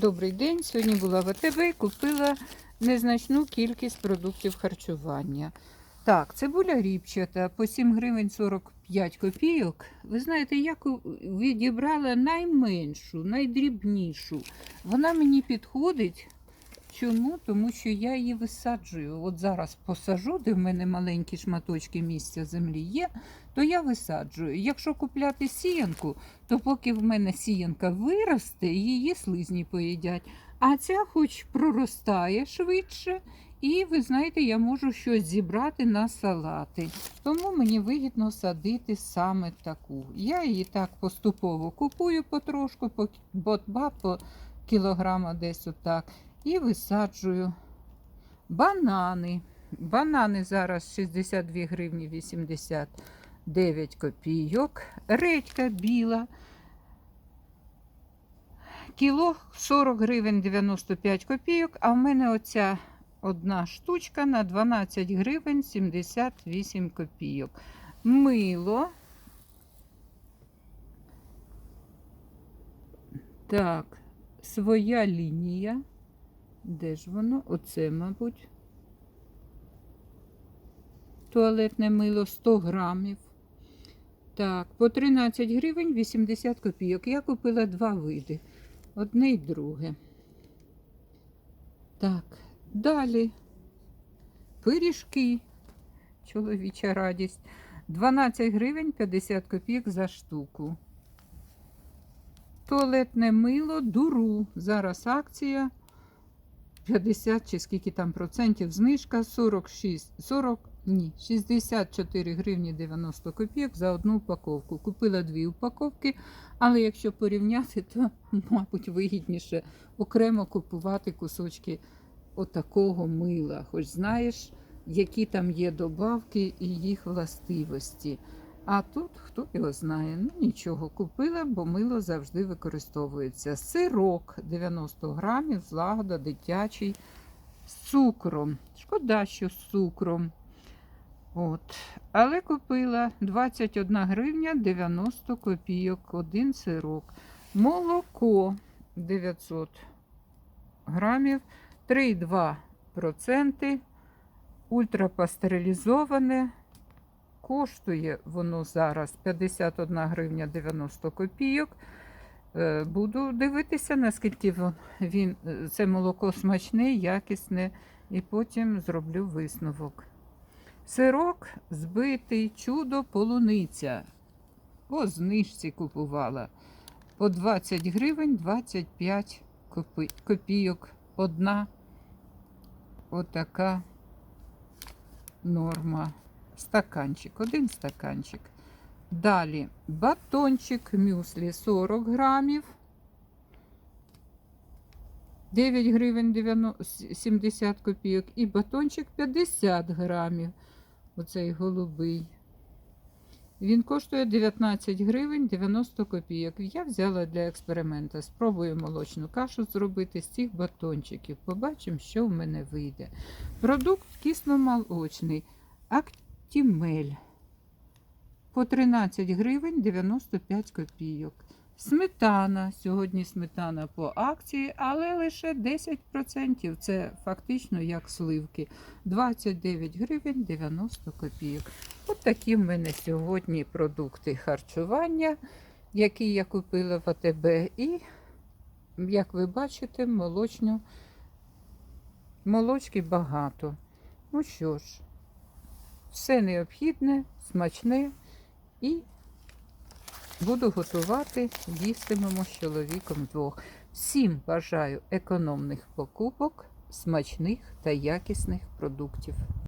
Добрий день. Сьогодні була в АТБ і купила незначну кількість продуктів харчування. Так, цибуля ріпчата по 7 гривень 45 копійок. Ви знаєте, я відібрала найменшу, найдрібнішу. Вона мені підходить. Чому? Тому що я її висаджую. От зараз посажу, де в мене маленькі шматочки місця землі є, то я висаджую. Якщо купляти сіянку, то поки в мене сіянка виросте, її слизні поїдять. А ця хоч проростає швидше, і ви знаєте, я можу щось зібрати на салати. Тому мені вигідно садити саме таку. Я її так поступово купую потрошку, по, по по кілограма десь отак. І висаджую банани. Банани зараз 62 гривні 89 копійок. Редька біла. Кіло 40 гривень 95 копійок, а в мене оця одна штучка на 12 гривень 78 копійок. Мило. Так, своя лінія. Де ж воно? Оце, мабуть. Туалетне мило 100 грамів. Так, по 13 гривень 80 копійок. Я купила два види. Одне і друге. Так, далі. Пиріжки. Чоловіча радість. 12 гривень 50 копійок за штуку. Туалетне мило дуру. Зараз акція 50 чи скільки там процентів знижка 46, 40, ні, 64 гривні 90 копійок за одну упаковку. Купила дві упаковки, але якщо порівняти, то, мабуть, вигідніше окремо купувати кусочки отакого мила. Хоч знаєш, які там є добавки і їх властивості. А тут хто його знає, ну нічого купила, бо мило завжди використовується. Сирок 90 грамів, злагода дитячий з цукром. Шкода, що з цукром. От. Але купила 21 гривня 90 копійок, один сирок. Молоко 900 грамів, 3,2%. Ультрапастерилізоване. Коштує воно зараз 51 гривня 90 копійок. Е, Буду дивитися, наскільки він, е, це молоко смачне, якісне, і потім зроблю висновок. Сирок збитий, чудо полуниця. По знижці купувала. По 20 гривень 25 копи- копійок. Одна отака норма. Стаканчик, один стаканчик. Далі батончик мюслі 40 грамів. 9 гривень 90 70 копійок. І батончик 50 грамів. Оцей голубий. Він коштує 19 гривень 90 копійок. Я взяла для експерименту. Спробую молочну кашу зробити з цих батончиків. Побачимо, що в мене вийде. Продукт кисломолочний. Актімель. По 13 гривень 95 копійок. Сметана. Сьогодні сметана по акції, але лише 10%. Це фактично як сливки. 29 гривень 90 копійок. От такі в мене сьогодні продукти харчування, які я купила в АТБ. І, як ви бачите, молочну, молочки багато. Ну що ж, все необхідне, смачне і буду готувати, їстимемо з чоловіком двох. Всім бажаю економних покупок, смачних та якісних продуктів.